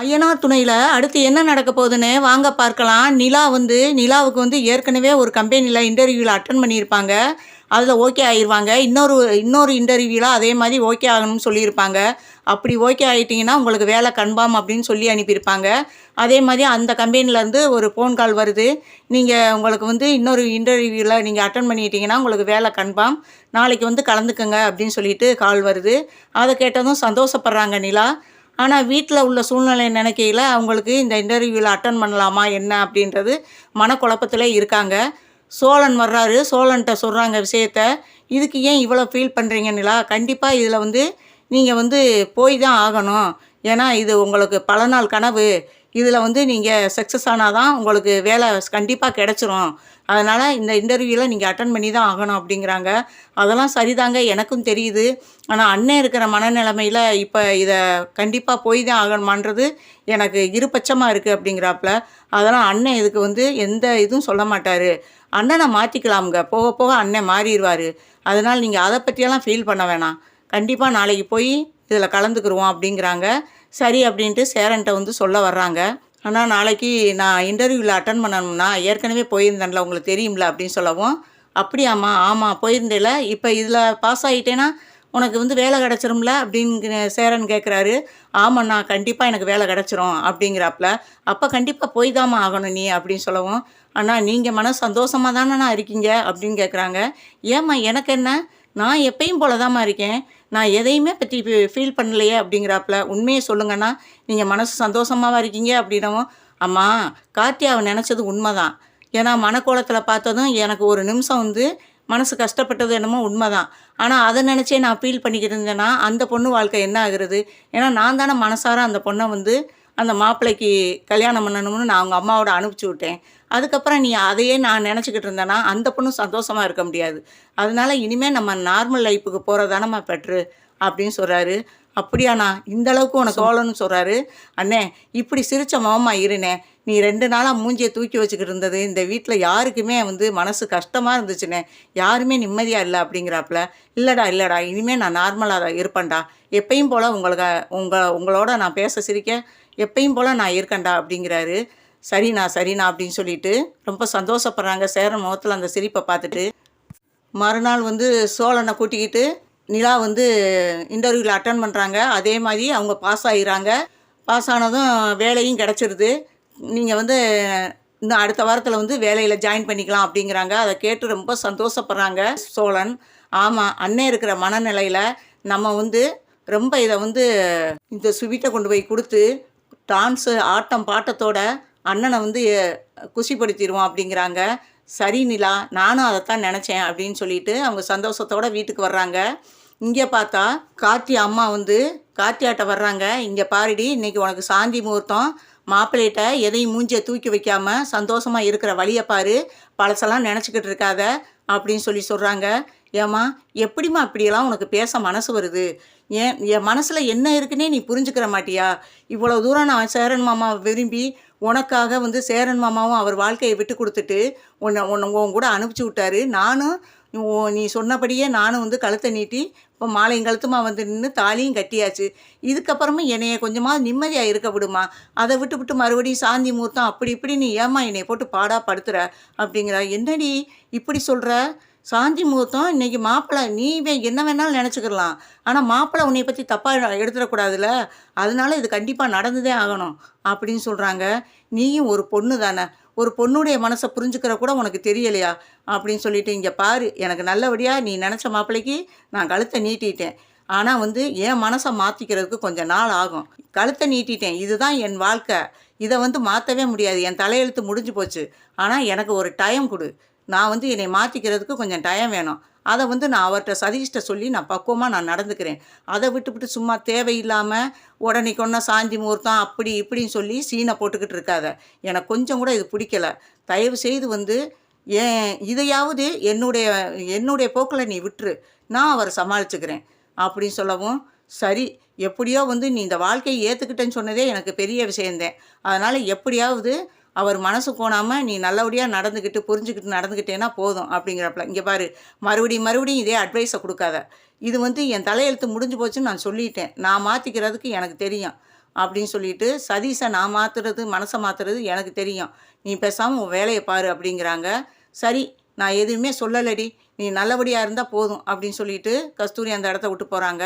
ஐயனார் துணையில் அடுத்து என்ன நடக்க போகுதுன்னு வாங்க பார்க்கலாம். நிலா வந்து நிலாவுக்கு வந்து ஏற்கனவே ஒரு கம்பெனியில் இன்டர்வியூவில் அட்டன் பண்ணியிருப்பாங்க. அதில் ஓகே ஆகிடுவாங்க இன்னொரு இன்னொரு இன்டர்வியூவில் அதே மாதிரி ஓகே ஆகணும்னு சொல்லியிருப்பாங்க. அப்படி ஓகே ஆகிட்டிங்கன்னா உங்களுக்கு வேலை கன்ஃபார்ம் அப்படின்னு சொல்லி அனுப்பியிருப்பாங்க. அதே மாதிரி அந்த கம்பெனிலேருந்து ஒரு ஃபோன் கால் வருது. நீங்கள் உங்களுக்கு வந்து இன்னொரு இன்டர்வியூவில் நீங்கள் அட்டன் பண்ணிட்டீங்கன்னா உங்களுக்கு வேலை கன்ஃபார்ம். நாளைக்கு வந்து கலந்துக்கங்க அப்படின்னு சொல்லிட்டு கால் வருது. அதை கேட்டதும் சந்தோஷப்படுறாங்க நிலா. ஆனால் வீட்டில் உள்ள சூழ்நிலை நினைக்கையில் அவங்களுக்கு இந்த இன்டர்வியூவில் அட்டன் பண்ணலாமா என்ன அப்படின்றது மனக்குழப்பத்தில் இருக்காங்க. சோழன் வர்றாரு. சோழன்கிட்ட சொல்கிறாங்க விஷயத்த. இதுக்கு ஏன் இவ்வளோ ஃபீல் பண்ணுறீங்க நிலா? கண்டிப்பாக இதில் வந்து நீங்கள் வந்து போய் தான் ஆகணும். ஏன்னா இது உங்களுக்கு பல நாள் கனவு. இதில் வந்து நீங்கள் சக்ஸஸ் ஆனால் தான் உங்களுக்கு வேலை கண்டிப்பாக கிடச்சிரும். அதனால் இந்த இன்டர்வியூவில் நீங்கள் அட்டன் பண்ணி தான் ஆகணும் அப்படிங்கிறாங்க. அதெல்லாம் சரிதாங்க எனக்கும் தெரியுது. ஆனால் அண்ணன் இருக்கிற மனநிலைமையில் இப்போ இதை கண்டிப்பாக போய் தான் ஆகணுமான்றது எனக்கு இருபட்சமாக இருக்குது அப்படிங்கிறாப்புல. அதெல்லாம் அண்ணன் இதுக்கு வந்து எந்த இதுவும் சொல்ல மாட்டார். அண்ணனை மாற்றிக்கலாமுங்க போக போக அண்ணன் மாறிடுவார். அதனால் நீங்கள் அதை பற்றியெல்லாம் ஃபீல் பண்ண வேணாம். கண்டிப்பாக நாளைக்கு போய் இதில் கலந்துக்கிடுவோம் அப்படிங்கிறாங்க. சரி அப்படின்ட்டு சேரன்ட்ட வந்து சொல்ல வர்றாங்க. ஆனால் நாளைக்கு நான் இன்டர்வியூவில் அட்டன் பண்ணணும்னா ஏற்கனவே போயிருந்தேன்ல உங்களுக்கு தெரியும்ல அப்படின்னு சொல்லவும். அப்படியாம்மா ஆமாம் போயிருந்தேல இப்போ இதில் பாஸ் ஆகிட்டேன்னா உனக்கு வந்து வேலை கிடச்சிரும்ல அப்படின்னு சேரன் கேட்குறாரு ஆமாண்ணா கண்டிப்பாக எனக்கு வேலை கிடச்சிரும் அப்படிங்கிறாப்புல அப்போ கண்டிப்பாக போய் தாம்மா ஆகணும் நீ அப்படின்னு சொல்லவும். அண்ணா நீங்கள் மன சந்தோஷமாக தானேண்ணா இருக்கீங்க அப்படின்னு கேட்குறாங்க ஏம்மா எனக்கு என்ன? நான் எப்பயும் போல தாம்மா இருக்கேன். நான் எதையுமே பற்றி ஃபீல் பண்ணலையே அப்படிங்கிறாப்புல. உண்மையை சொல்லுங்கண்ணா நீங்கள் மனசு சந்தோஷமாவா இருக்கீங்க அப்படின்னவும் அம்மா கார்த்தியாவை நினச்சது உண்மை தான் ஏன்னா மனக்கோலத்தில் பார்த்ததும் எனக்கு ஒரு நிமிஷம் வந்து மனசு கஷ்டப்பட்டது என்னமோ உண்மை தான் ஆனால் அதை நினச்சே நான் ஃபீல் பண்ணிக்கிட்டு இருந்தேன்னா அந்த பொண்ணு வாழ்க்கை என்ன ஆகுறது? ஏன்னா நான் தானே மனசார அந்த பொண்ணை வந்து அந்த மாப்பிள்ளைக்கு கல்யாணம் பண்ணணும்னு நான் அவங்க அம்மாவோட அனுப்பிச்சி விட்டேன். அதுக்கப்புறம் நீ அதையே நான் நினச்சிக்கிட்டு இருந்தேன்னா அந்த பொண்ணும் சந்தோஷமாக இருக்க முடியாது. அதனால இனிமேல் நம்ம நார்மல் லைஃபுக்கு போகிறதானம்மா பெட்ரு அப்படின்னு சொல்கிறாரு அப்படியாண்ணா இந்த அளவுக்கு உனக்கு சோழன்னு சொல்கிறாரு அண்ணே இப்படி சிரிச்ச மாமா இருனே. நீ ரெண்டு நாளாக மூஞ்சியை தூக்கி வச்சுக்கிட்டு இருந்தது. இந்த வீட்டில் யாருக்குமே வந்து மனசு கஷ்டமாக இருந்துச்சுண்ணே யாருமே நிம்மதியாக இல்லை அப்படிங்கிறாப்புல. இல்லைடா இல்லைடா. இனிமேல் நான் நார்மலாக இருப்பேன்டா. எப்பயும் போல் உங்களுக்கு உங்கள் உங்களோட நான் பேச சிரிக்க எப்பயும் போல் நான் இருக்கேன்டா அப்படிங்கிறாரு. சரிண்ணா சரிண்ணா அப்படின்னு சொல்லிட்டு ரொம்ப சந்தோஷப்படுறாங்க. சேரன் முகத்தில் அந்த சிரிப்பை பார்த்துட்டு மறுநாள் வந்து சோழனை கூட்டிக்கிட்டு நிலா வந்து இன்டர்வியூவில் அட்டன் பண்ணுறாங்க அதே மாதிரி அவங்க பாஸ் ஆகிறாங்க பாஸ் ஆனதும் வேலையும் கிடச்சிருது. நீங்கள் வந்து இன்னும் அடுத்த வாரத்தில் வந்து வேலையில் ஜாயின் பண்ணிக்கலாம் அப்படிங்கிறாங்க. அதை கேட்டு ரொம்ப சந்தோஷப்படுறாங்க சோழன். ஆமாம் அண்ணே இருக்கிற மனநிலையில் நம்ம வந்து ரொம்ப இதை வந்து இந்த ஸ்வீட்டை கொண்டு போய் கொடுத்து டான்ஸு ஆட்டம் பாட்டத்தோட அண்ணனை வந்து குஷிப்படுத்திடுவோம் அப்படிங்கிறாங்க. சரி நிலா நானும் அதைத்தான் நினச்சேன் அப்படின்னு சொல்லிட்டு அவங்க சந்தோஷத்தோட வீட்டுக்கு வர்றாங்க. இங்கே பார்த்தா கார்த்தி அம்மா வந்து கார்த்தியாட்ட வர்றாங்க. இங்கே பாருடி இன்றைக்கி உனக்கு சாந்தி முகூர்த்தம். மாப்பிள்ளைகிட்ட எதையும் மூஞ்சியை தூக்கி வைக்காம சந்தோஷமாக இருக்கிற வழியை பாரு. பழசெல்லாம் நினச்சிக்கிட்டு இருக்காத அப்படின்னு சொல்லி சொல்கிறாங்க ஏம்மா எப்படிம்மா இப்படியெல்லாம் உனக்கு பேச மனசு வருது? ஏன் என் மனசில் என்ன இருக்குன்னே நீ புரிஞ்சுக்கிற மாட்டியா? இவ்வளோ தூரம் நான் சேரன் மாமாவை விரும்பி உனக்காக வந்து சேரன் மாமாவும் அவர் வாழ்க்கையை விட்டு கொடுத்துட்டு உன்னை உன்னை உன் கூட அனுப்பிச்சி விட்டாரு. நானும் நீ சொன்னபடியே நானும் வந்து கழுத்தை நீட்டி இப்போ மாலையும் கழுத்துமா வந்து நின்று தாலியும் கட்டியாச்சு. இதுக்கப்புறமும் என்னைய கொஞ்சமாக நிம்மதியாக இருக்க விடுமா? அதை விட்டு விட்டு மறுபடியும் சாந்தி முகூர்த்தம் அப்படி இப்படி நீ ஏம்மா என்னை போட்டு பாடா படுத்துற? அப்படிங்கிற. என்னடி இப்படி சொல்கிற சாந்தி முகூர்த்தம் இன்னைக்கு மாப்பிள்ளை நீ வே- என்ன வேணாலும் நினச்சிக்கலாம். ஆனால் மாப்பிள்ளை உன்னை பற்றி தப்பாக எடுத்துடக்கூடாதுல்ல? அதனால இது கண்டிப்பாக நடந்துதே ஆகணும் அப்படின்னு சொல்கிறாங்க நீயும் ஒரு பொண்ணு தானே. ஒரு பொண்ணுடைய மனசை புரிஞ்சுக்கிற கூட உனக்கு தெரியலையா? அப்படின்னு சொல்லிட்டு இங்கே பாரு எனக்கு நல்லபடியாக நீ நினச்ச மாப்பிள்ளைக்கு நான் கழுத்தை நீட்டிட்டேன். ஆனால் வந்து என் மனசை மாற்றிக்கிறதுக்கு கொஞ்சம் நாள் ஆகும். கழுத்தை நீட்டிட்டேன். இதுதான் என் வாழ்க்கை. இதை வந்து மாற்றவே முடியாது. என் தலையெழுத்து முடிஞ்சு போச்சு. ஆனால் எனக்கு ஒரு டைம் கொடு. நான் வந்து என்னை மாற்றிக்கிறதுக்கு கொஞ்சம் டைம் வேணும். அதை வந்து நான் அவர்கிட்ட சதீஷ்ட சொல்லி நான் பக்குவமாக நான் நடந்துக்கிறேன். அதை விட்டுவிட்டு சும்மா தேவையில்லாமல் உடனே கொன்ன சாந்தி முகூர்த்தம் அப்படி இப்படின்னு சொல்லி சீனை போட்டுக்கிட்டு இருக்காத. எனக்கு கொஞ்சம் கூட இது பிடிக்கல. தயவு செய்து வந்து ஏன் இதையாவது என்னுடைய என்னுடைய போக்கில் நீ விட்டுரு. நான் அவரை சமாளிச்சுக்கிறேன். அப்படின்னு சொல்லவும் சரி எப்படியோ வந்து நீ இந்த வாழ்க்கையை ஏற்றுக்கிட்டேன்னு சொன்னதே எனக்கு பெரிய விஷயந்தேன் அதனால் எப்படியாவது அவர் மனசு கோணாமல் நீ நல்லபடியாக நடந்துக்கிட்டு புரிஞ்சுக்கிட்டு நடந்துக்கிட்டேன்னா போதும் அப்படிங்கிறப்பல. இங்கே பாரு மறுபடியும் மறுபடியும் இதே அட்வைஸை கொடுக்காத. இது வந்து என் தலையெழுத்து முடிஞ்சு போச்சுன்னு நான் சொல்லிட்டேன். நான் மாற்றிக்கிறதுக்கு எனக்கு தெரியும் அப்படின்னு சொல்லிட்டு சதீஷை நான் மாற்றுறது மனசை மாற்றுறது எனக்கு தெரியும். நீ பேசாமல் உன் வேலையை பாரு அப்படிங்கிறாங்க. சரி நான் எதுவுமே சொல்லலடி. நீ நல்லபடியாக இருந்தால் போதும் அப்படின்னு சொல்லிட்டு கஸ்தூரி அந்த இடத்த விட்டு போகிறாங்க